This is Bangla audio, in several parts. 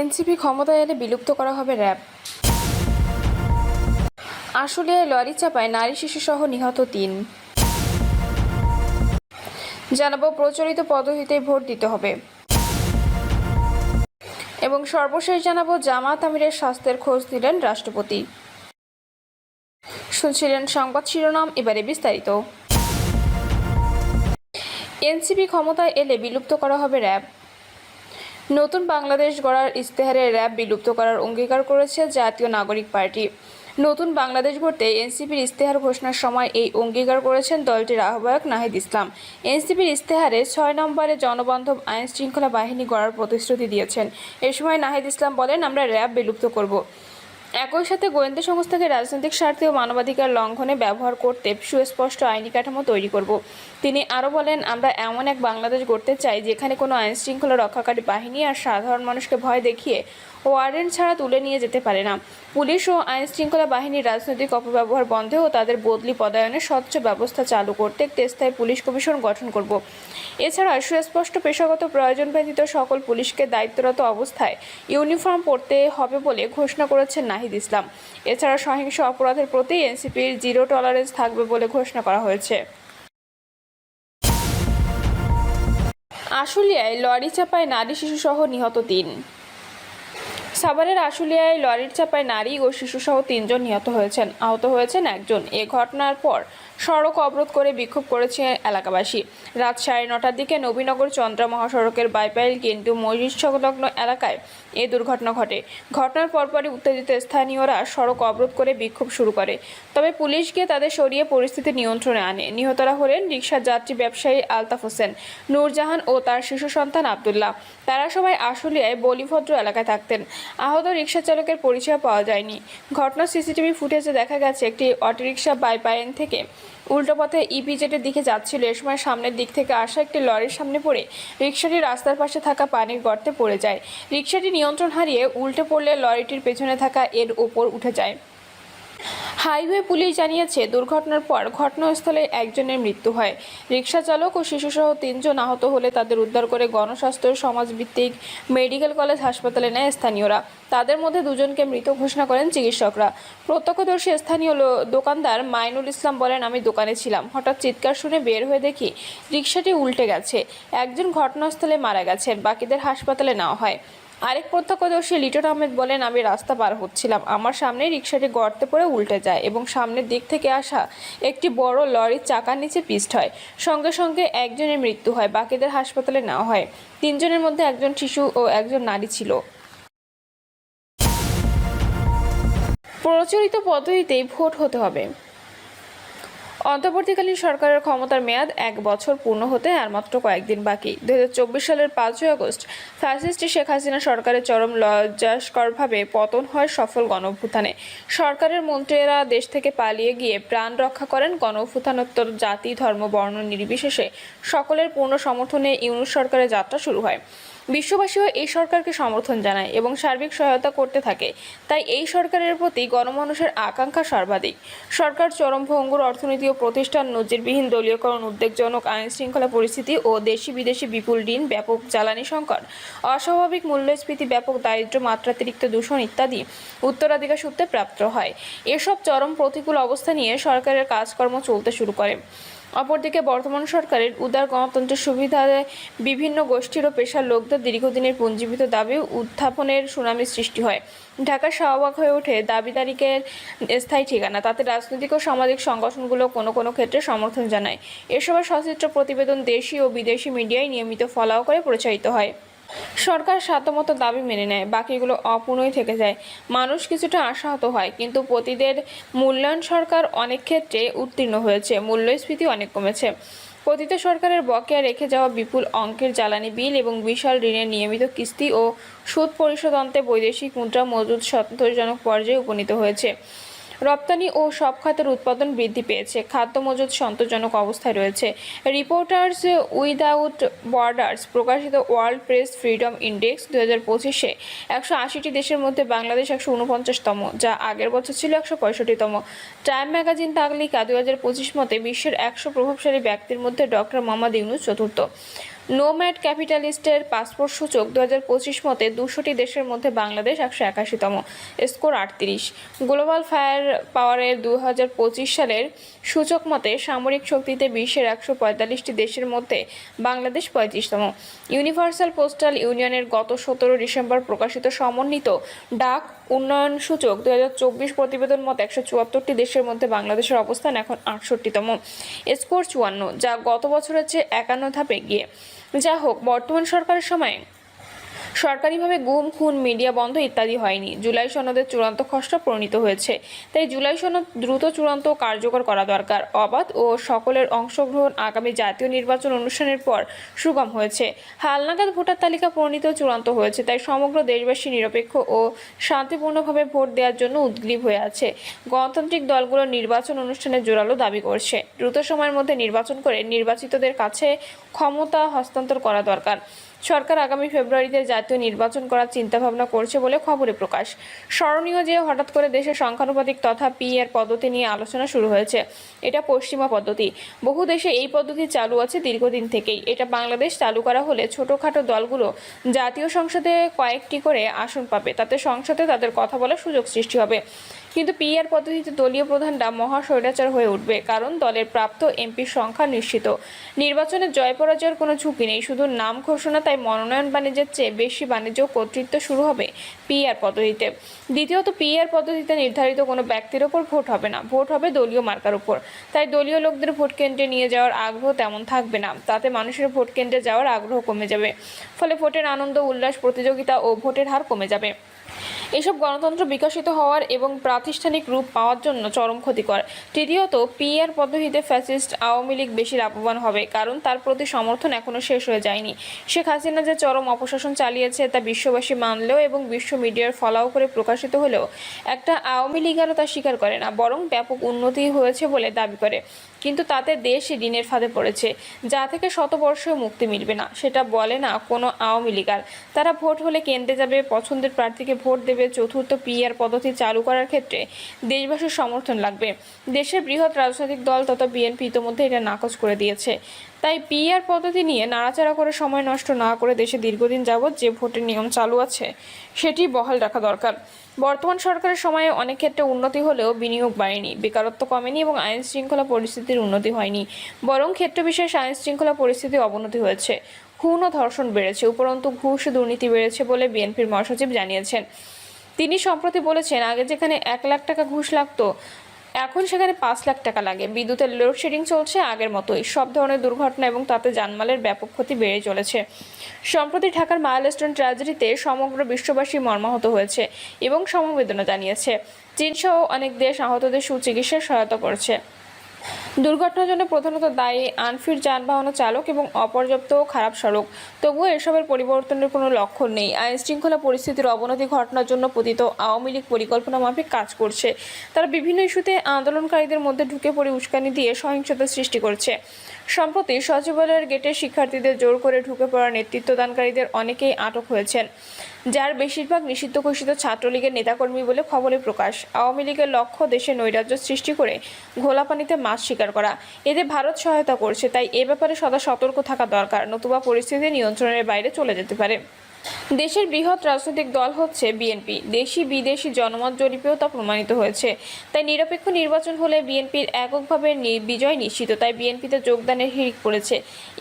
এনসিপি ক্ষমতায় এলে বিলুপ্ত করা হবে র্যাব। আশুলিয়ায় লরি চাপায় নারী শিশুসহ নিহত তিন। জানাব, প্রচলিত পদ্ধতিতে ভোট দিতে হবে। এবং সর্বশেষ জানাব, জামাত আমিরের স্বাস্থ্যের খোঁজ দিলেন রাষ্ট্রপতি। শুনছিলেন সংবাদ শিরোনাম, এবারে বিস্তারিত। এনসিপি ক্ষমতায় এলে বিলুপ্ত করা হবে র্যাব। নতুন বাংলাদেশ গড়ার ইশতেহারে র্যাব বিলুপ্ত করার অঙ্গীকার করেছে জাতীয় নাগরিক পার্টি। নতুন বাংলাদেশ গড়তে এনসিপির ইশতেহার ঘোষণার সময় এই অঙ্গীকার করেছেন দলটির আহ্বায়ক নাহিদ ইসলাম। এনসিপির ইশতেহারে ছয় নম্বরে জনবান্ধব আইন শৃঙ্খলা বাহিনী গড়ার প্রতিশ্রুতি দিয়েছেন। এ সময় নাহিদ ইসলাম বলেন, আমরা র্যাব বিলুপ্ত করব। একই সাথে গোয়েন্দা সংস্থাকে রাজনৈতিক স্বার্থে ও মানবাধিকার লঙ্ঘনে ব্যবহার করতে সুস্পষ্ট আইনি কাঠামো তৈরি করব। তিনি আরও বলেন, আমরা এমন এক বাংলাদেশ গড়তে চাই যেখানে কোনো আইন শৃঙ্খলা রক্ষাকারী বাহিনী আর সাধারণ মানুষকে ভয় দেখিয়ে ওয়ারেন্ট ছাড়া তুলে নিয়ে যেতে পারে না। পুলিশ ও আইন শৃঙ্খলা বাহিনীর রাজনৈতিক অপব্যবহার বন্ধে ও তাদের বদলি পদায়নের স্বচ্ছ ব্যবস্থা চালু করতে একটি স্থায়ী পুলিশ কমিশন গঠন করব। এছাড়া সুস্পষ্ট পেশাগত প্রয়োজন ব্যতীত সকল পুলিশকে দায়িত্বরত অবস্থায় ইউনিফর্ম পরতে হবে বলে ঘোষণা করেছেন নাহিদ ইসলাম। এছাড়া সহিংস অপরাধের প্রতি এনসিপির জিরো টলারেন্স থাকবে বলে ঘোষণা করা হয়েছে। আশুলিয়ায় লরি চাপায় নারী শিশুসহ নিহত তিন। সাভারের আশুলিয়ায় লরির চাপায় নারী ও শিশুসহ তিনজন নিহত হয়েছেন। আহত হয়েছেন একজন। এ ঘটনার পর সড়ক অবরোধ করে বিক্ষোভ করেছে এলাকাবাসী। রাত সাড়ে নটার দিকে নবীনগর চন্দ্রা মহাসড়কের বাইপাইল কিন্তু মসজিদ সংলগ্ন এলাকায় এ দুর্ঘটনা ঘটে। ঘটনার পরপরই উত্তেজিত স্থানীয়রা সড়ক অবরোধ করে বিক্ষোভ শুরু করে। তবে পুলিশ গিয়ে তাদের সরিয়ে পরিস্থিতি নিয়ন্ত্রণে আনে। নিহতরা হলেন রিকশার যাত্রী ব্যবসায়ী আলতাফ হোসেন, নূরজাহান ও তার শিশু সন্তান আবদুল্লাহ। তারা সবাই আশুলিয়ায় বলিভদ্র এলাকায় থাকতেন। আহত রিক্সা চালকের পরিচয় পাওয়া যায়নি। ঘটনা সিসিটিভি ফুটেজে দেখা গেছে, একটি অটোরিকশা বাইপাইন থেকে উল্টো পথে ইপিজেটের দিকে যাচ্ছিল। এ সময় সামনের দিক থেকে আসা একটি লরির সামনে পড়ে রিক্সাটি রাস্তার পাশে থাকা পানির গর্তে পড়ে যায়। রিক্সাটি নিয়ন্ত্রণ হারিয়ে উল্টে পড়লে লরিটির পেছনে থাকা এর ওপর উঠে যায়। হাইওয়ে পুলিশ জানিয়েছে, দুর্ঘটনার পর ঘটনাস্থলে একজনের মৃত্যু হয়। রিক্সা চালক ও শিশুসহ তিনজন আহত হলে তাদের উদ্ধার করে গণস্বাস্থ্য, সমাজভিত্তিক, মেডিকেল কলেজ হাসপাতালে নেয় স্থানীয়রা। তাদের মধ্যে দুজনকে মৃত ঘোষণা করেন চিকিৎসকরা। প্রত্যক্ষদর্শী স্থানীয় দোকানদার মাইনুল ইসলাম বলেন, আমি দোকানে ছিলাম। হঠাৎ চিৎকার শুনে বের হয়ে দেখি রিক্সাটি উল্টে গেছে। একজন ঘটনাস্থলে মারা গেছেন বাকিদের হাসপাতালে নেওয়া হয়। আরেক প্রত্যক্ষদর্শী লিটন আহমেদ বলেন, আমি রাস্তা পার হচ্ছিলাম। আমার সামনে রিক্সাটি গর্তে পড়ে উল্টে যায় এবং সামনের দিক থেকে আসা একটি বড় লরির চাকার নিচে পিষ্ট হয়। সঙ্গে সঙ্গে একজনের মৃত্যু হয়, বাকিদের হাসপাতালে নেওয়া হয়। তিনজনের মধ্যে একজন শিশু ও একজন নারী ছিল। প্রচলিত পদ্ধতিতেই ভোট হতে হবে। অন্তর্বর্তীকালীন সরকারের ক্ষমতার মেয়াদ এক বছর পূর্ণ হতে আর মাত্র কয়েকদিন বাকি। দু হাজার চব্বিশ সালের পাঁচই আগস্ট ফ্যাসিস্ট শেখ হাসিনা সরকারের চরম লজ্জাস্করভাবে পতন হয় সফল গণঅভ্যুত্থানে। সরকারের মন্ত্রীরা দেশ থেকে পালিয়ে গিয়ে প্রাণ রক্ষা করেন গণঅভ্যুত্থানোত্তর জাতি, ধর্ম, বর্ণ নির্বিশেষে। সকলের পূর্ণ সমর্থনে ইউনুস সরকারের যাত্রা শুরু হয়। বিশ্ববাসীও এই সরকারকে সমর্থন জানায় এবং সার্বিক সহায়তা করতে থাকে। তাই এই সরকারের প্রতি গণমানুষের আকাঙ্ক্ষা সর্বাধিক। সরকার চরম ভঙ্গুর অর্থনীতি ও প্রতিষ্ঠান নজিরবিহীন দলীয়করণ উদ্বেগজনক আইন শৃঙ্খলা পরিস্থিতি ও দেশি বিদেশি বিপুল ঋণ, ব্যাপক জ্বালানি সংকট, অস্বাভাবিক মূল্যস্ফীতি, ব্যাপক দারিদ্র মাত্রাতিরিক্ত দূষণ ইত্যাদি উত্তরাধিকার সূত্রে প্রাপ্ত হয়। এসব চরম প্রতিকূল অবস্থা নিয়ে সরকারের কাজকর্ম চলতে শুরু করে। অপরদিকে বর্তমান সরকারের উদার গণতন্ত্রের সুবিধায় বিভিন্ন গোষ্ঠীর ও পেশার লোকদের দীর্ঘদিনের পুঞ্জীবিত দাবি উত্থাপনের সুনামি সৃষ্টি হয়। ঢাকা শাহবাগ হয়ে ওঠে দাবিদারিকের স্থায়ী ঠিকানা। তাতে রাজনৈতিক ও সামাজিক সংগঠনগুলো কোনো কোনো ক্ষেত্রে সমর্থন জানায়। এসবের সচিত্র প্রতিবেদন দেশি ও বিদেশি মিডিয়ায় নিয়মিত ফলাও করে প্রচারিত হয়। সরকার সাধ্যমতো দাবি মেনে নেয়, বাকিগুলো অপূর্ণই থেকে যায়। মানুষ কিছুটা আশাহত হয়, কিন্তু পতিদের মূল্যায়ন সরকার অনেক ক্ষেত্রে উত্তীর্ণ হয়েছে, মূল্যস্ফীতি অনেক কমেছে। পতিত সরকারের বকেয়া রেখে যাওয়া বিপুল অঙ্কের জ্বালানি বিল এবং বিশাল ঋণের নিয়মিত কিস্তি ও সুদ পরিশোধ অন্তে বৈদেশিক মুদ্রা মজুদ সন্তোষজনক পর্যায়ে উপনীত হয়েছে। রপ্তানি ও সব খাতের উৎপাদন বৃদ্ধি পেয়েছে। খাদ্য মজুদ সন্তোষজনক অবস্থায় রয়েছে। রিপোর্টার্স উইদাউট বর্ডার্স প্রকাশিত ওয়ার্ল্ড প্রেস ফ্রিডম ইন্ডেক্স দু হাজার পঁচিশে একশো আশিটি দেশের মধ্যে বাংলাদেশ একশো উনপঞ্চাশতম, যা আগের বছর ছিল একশো পঁয়ষট্টিতম। টাইম ম্যাগাজিন তাগলিকা দু হাজার পঁচিশ মতে বিশ্বের একশো প্রভাবশালী ব্যক্তির মধ্যে ডক্টর মোহাম্মদ ইউনুস চতুর্থ। নোম্যাড ক্যাপিটালিস্টের পাসপোর্ট সূচক দু হাজার পঁচিশ মতে দুশোটি দেশের মধ্যে বাংলাদেশ একশো একাশিতম। স্কোর আটত্রিশ। গ্লোবাল ফায়ার পাওয়ারের দু হাজার পঁচিশ সালের সূচক মতে সামরিক শক্তিতে বিশ্বের একশো পঁয়তাল্লিশটি দেশের মধ্যে বাংলাদেশ পঁয়ত্রিশতম। ইউনিভার্সাল পোস্টাল ইউনিয়নের গত সতেরো ডিসেম্বর প্রকাশিত সমন্বিত ডাক উন্নয়ন সূচক দু হাজার চব্বিশ প্রতিবেদন মতে একশো চুয়াত্তরটি দেশের মধ্যে বাংলাদেশের অবস্থান এখন আটষট্টিতম। স্কোর চুয়ান্ন, যা গত বছরের চেয়ে একান্ন ধাপে এগিয়ে। যা হোক বর্তমান সরকারের সময়ে সরকারিভাবে গুম, খুন, মিডিয়া বন্ধ ইত্যাদি হয়নি। জুলাই সনদের চূড়ান্ত খসড়া প্রণীত হয়েছে। তাই জুলাই সনদ দ্রুত চূড়ান্ত কার্যকর করা দরকার। অবাধ ও সকলের অংশগ্রহণ আগামী জাতীয় নির্বাচন অনুষ্ঠানের পর সুগম হয়েছে। হালনাগাদ ভোটার তালিকা প্রণীত চূড়ান্ত হয়েছে, তাই সমগ্র দেশবাসী নিরপেক্ষ ও শান্তিপূর্ণভাবে ভোট দেওয়ার জন্য উদ্গ্রীব হয়ে আছে। গণতান্ত্রিক দলগুলো নির্বাচন অনুষ্ঠানে জোরালো দাবি করছে। দ্রুত সময়ের মধ্যে নির্বাচন করে নির্বাচিতদের কাছে ক্ষমতা হস্তান্তর করা দরকার। সরকার আগামী ফেব্রুয়ারিতে জাতীয় নির্বাচন করার চিন্তাভাবনা করছে বলে খবরে প্রকাশ। স্মরণীয় যে হঠাৎ করে দেশের সংখ্যানুপাতিক তথা পি এর পদ্ধতি নিয়ে আলোচনা শুরু হয়েছে, এটা পশ্চিমা পদ্ধতি। বহু দেশে এই পদ্ধতি চালু আছে দীর্ঘদিন থেকেই। এটা বাংলাদেশ চালু করা হলে ছোটোখাটো দলগুলো জাতীয় সংসদে কয়েকটি করে আসন পাবে। তাতে সংসদে তাদের কথা বলার সুযোগ সৃষ্টি হবে। কিন্তু পিআর পদ্ধতিতে দলীয় প্রধানরা মহা স্বৈরাচার হয়ে উঠবে, কারণ দলের প্রাপ্ত এমপির সংখ্যা নিশ্চিত। নির্বাচনে জয় পরাজয়ের কোনো ঝুঁকি নেই, শুধু নাম ঘোষণা তাই মনোনয়ন বাণিজ্যের চেয়ে বেশি বাণিজ্য কর্তৃত্ব শুরু হবে পিআর পদ্ধতিতে। দ্বিতীয়ত, পিআর পদ্ধতিতে নির্ধারিত কোনো ব্যক্তির ওপর ভোট হবে না, ভোট হবে দলীয় মার্কার উপর তাই দলীয় লোকদের ভোট কেন্দ্রে নিয়ে যাওয়ার আগ্রহ তেমন থাকবে না, তাতে মানুষের ভোট কেন্দ্রে যাওয়ার আগ্রহ কমে যাবে। ফলে ভোটের আনন্দ, উল্লাস, প্রতিযোগিতা ও ভোটের হার কমে যাবে। এসব গণতন্ত্র বিকশিত হওয়ার এবং প্রাতিষ্ঠানিক রূপ পাওয়ার জন্য চরম ক্ষতিকর। তৃতীয়ত পিআর পদ্ধতিতে ফ্যাসিস্ট আওয়ামী লীগ বেশি লাভবান হবে, কারণ তার প্রতি সমর্থন এখনও শেষ হয়ে যায়নি। শেখ হাসিনা যে চরম অপশাসন চালিয়েছে তা বিশ্ববাসী মানলেও এবং বিশ্ব মিডিয়ার ফলাও করে প্রকাশিত হলেও একটা আওয়ামী লীগারও তা স্বীকার করে না, বরং ব্যাপক উন্নতি হয়েছে বলে দাবি করে। কিন্তু তাতে দেশ ঋণের ফাঁদে পড়েছে। যা থেকে শতবর্ষেও মুক্তি মিলবে না, সেটা বলে না কোনো আওয়ামী লীগার তারা ভোট হলে কেন্দ্রে যাবে, পছন্দের প্রার্থীকে ভোট দেবে, চতুর্থ পিআর পদ্ধতি চালু করার ক্ষেত্রে দেশবাসীর সমর্থন লাগবে। দেশের বৃহৎ রাজনৈতিক দল তথা বিএনপি ইতোমধ্যে এটা নাকচ করে দিয়েছে। তাই পিআর পদ্ধতি নিয়ে নাড়াচাড়া করে সময় নষ্ট না করে দেশে দীর্ঘদিন যাবৎ যে ভোটের নিয়ম চালু আছে, সেটি বহাল রাখা দরকার। বর্তমান সরকারের সময়ে অনেক ক্ষেত্রে উন্নতি হলেও বিনিয়োগ বাড়েনি, বেকারত্ব কমেনি এবং আইন শৃঙ্খলা পরিস্থিতির উন্নতি হয়নি। বরং ক্ষেত্র বিশেষ আইন শৃঙ্খলা পরিস্থিতি অবনতি হয়েছে। খুন ও ধর্ষণ বেড়েছে, উপরন্তু ঘুষ দুর্নীতি বেড়েছে বলে বিএনপির মহাসচিব জানিয়েছেন। তিনি সম্প্রতি বলেছেন, আগে যেখানে এক লাখ টাকা ঘুষ লাগতো এখন সেখানে পাঁচ লাখ টাকা লাগে। বিদ্যুতের লোডশেডিং চলছে আগের মতোই। সব ধরনের দুর্ঘটনা এবং তাতে জানমালের ব্যাপক ক্ষতি বেড়ে চলেছে। সম্প্রতি ঢাকার মাইলস্টোন ট্র্যাজেডিতে সমগ্র বিশ্ববাসী মর্মাহত হয়েছে এবং সমবেদনা জানিয়েছে। চীনসহ অনেক দেশ আহতদের সুচিকিৎসায় সহায়তা করছে। দুর্ঘটনার জন্য প্রধানত দায়ী আনফিট যানবাহন চালক এবং অপর্যাপ্ত ও খারাপ সড়ক। তবুও এসবের পরিবর্তনের কোনো লক্ষণ নেই। আইন শৃঙ্খলা পরিস্থিতির অবনতি ঘটনার জন্য পতিত আওয়ামী লীগ পরিকল্পনা মাফিক কাজ করছে। তারা বিভিন্ন ইস্যুতে আন্দোলনকারীদের মধ্যে ঢুকে পড়ে উস্কানি দিয়ে সহিংসতা সৃষ্টি করছে। সম্প্রতি সচিবালয়ের গেটে শিক্ষার্থীদের জোর করে ঢুকে পড়া নেতৃত্বদানকারীদের অনেকেই আটক হয়েছেন। যার বেশিরভাগ নিষিদ্ধ ঘোষিত ছাত্রলীগের নেতাকর্মী বলে খবরে প্রকাশ। আওয়ামী লীগের লক্ষ্য দেশে নৈরাজ্য সৃষ্টি করে ঘোলা পানিতে মাছ শিকার করা। এতে ভারত সহায়তা করছে, তাই এ ব্যাপারে সদা সতর্ক থাকা দরকার, নতুবা পরিস্থিতি নিয়ন্ত্রণের বাইরে চলে যেতে পারে। দেশের বৃহৎ রাজনৈতিক দল হচ্ছে বিএনপি। দেশি বিদেশি জনমত জরিপেও তা প্রমাণিত হয়েছে। তাই নিরপেক্ষ নির্বাচন হলে বিএনপির এককভাবে বিজয় নিশ্চিত। তাই বিএনপিতে যোগদানের হিড়িক পড়েছে।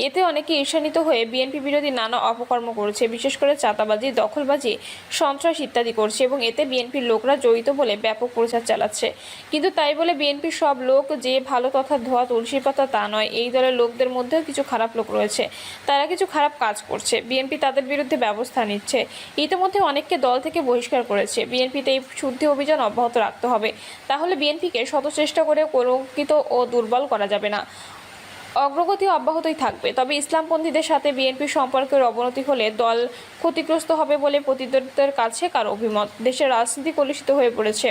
এতে অনেকে ঈর্ষান্বিত হয়ে বিএনপি বিরোধী নানা অপকর্ম করছে। বিশেষ করে চাঁদাবাজি, দখলবাজি, সন্ত্রাস ইত্যাদি করছে এবং এতে বিএনপির লোকরা জড়িত বলে ব্যাপক প্রচার চালাচ্ছে। কিন্তু তাই বলে বিএনপির সব লোক যে ভালো তথা ধোয়া তুলসী পাতা তা নয়। এই দলের লোকদের মধ্যেও কিছু খারাপ লোক রয়েছে। তারা কিছু খারাপ কাজ করছে। বিএনপি তাদের বিরুদ্ধে ব্যবস্থা নিচ্ছে। ইতিমধ্যে অনেককে দল থেকে বহিষ্কার করেছে। বিএনপিতে এই শুদ্ধি অভিযান অব্যাহত রাখতে হবে। তাহলে বিএনপিকে শত চেষ্টা করে কলঙ্কিত ও দুর্বল করা যাবে না। অগ্রগতি অব্যাহতই থাকবে। তবে ইসলামপন্থীদের সাথে বিএনপির সম্পর্কের অবনতি হলে দল ক্ষতিগ্রস্ত হবে বলে প্রতিদ্বন্দ্বীদের কাছে কার অভিমত? দেশের রাজনীতি কলুষিত হয়ে পড়েছে।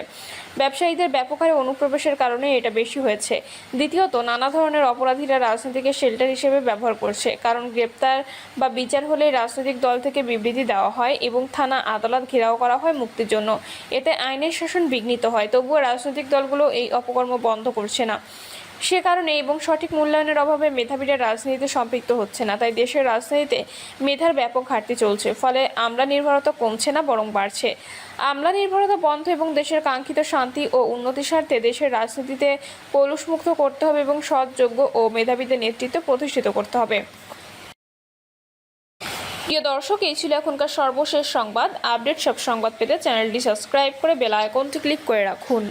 ব্যবসায়ীদের ব্যাপক হারে অনুপ্রবেশের কারণে এটা বেশি হয়েছে। দ্বিতীয়ত, নানা ধরনের অপরাধীরা রাজনীতিকে শেল্টার হিসেবে ব্যবহার করছে। কারণ গ্রেপ্তার বা বিচার হলে রাজনৈতিক দল থেকে বিবৃতি দেওয়া হয় এবং থানা আদালত ঘেরাও করা হয় মুক্তির জন্য। এতে আইনের শাসন বিঘ্নিত হয়। তবুও রাজনৈতিক দলগুলো এই অপকর্ম বন্ধ করছে না। সে কারণে এবং সঠিক মূল্যায়নের অভাবে মেধাবীরা রাজনীতিতে সম্পৃক্ত হচ্ছে না, তাই দেশের রাজনীতিতে মেধার ব্যাপক ঘাটতি চলছে। ফলে আমলা নির্ভরতা কমছে না, বরং বাড়ছে। আমলা নির্ভরতা বন্ধ এবং দেশের কাঙ্ক্ষিত শান্তি ও উন্নতির স্বার্থে দেশের রাজনীতিতে কলুষমুক্ত করতে হবে এবং সৎ যোগ্য ও মেধাবীদের নেতৃত্ব প্রতিষ্ঠিত করতে হবে। প্রিয় দর্শক, এই ছিল এখনকার সর্বশেষ সংবাদ। আপডেট সব সংবাদ পেতে চ্যানেলটি সাবস্ক্রাইব করে বেল আইকনটি ক্লিক করে রাখুন।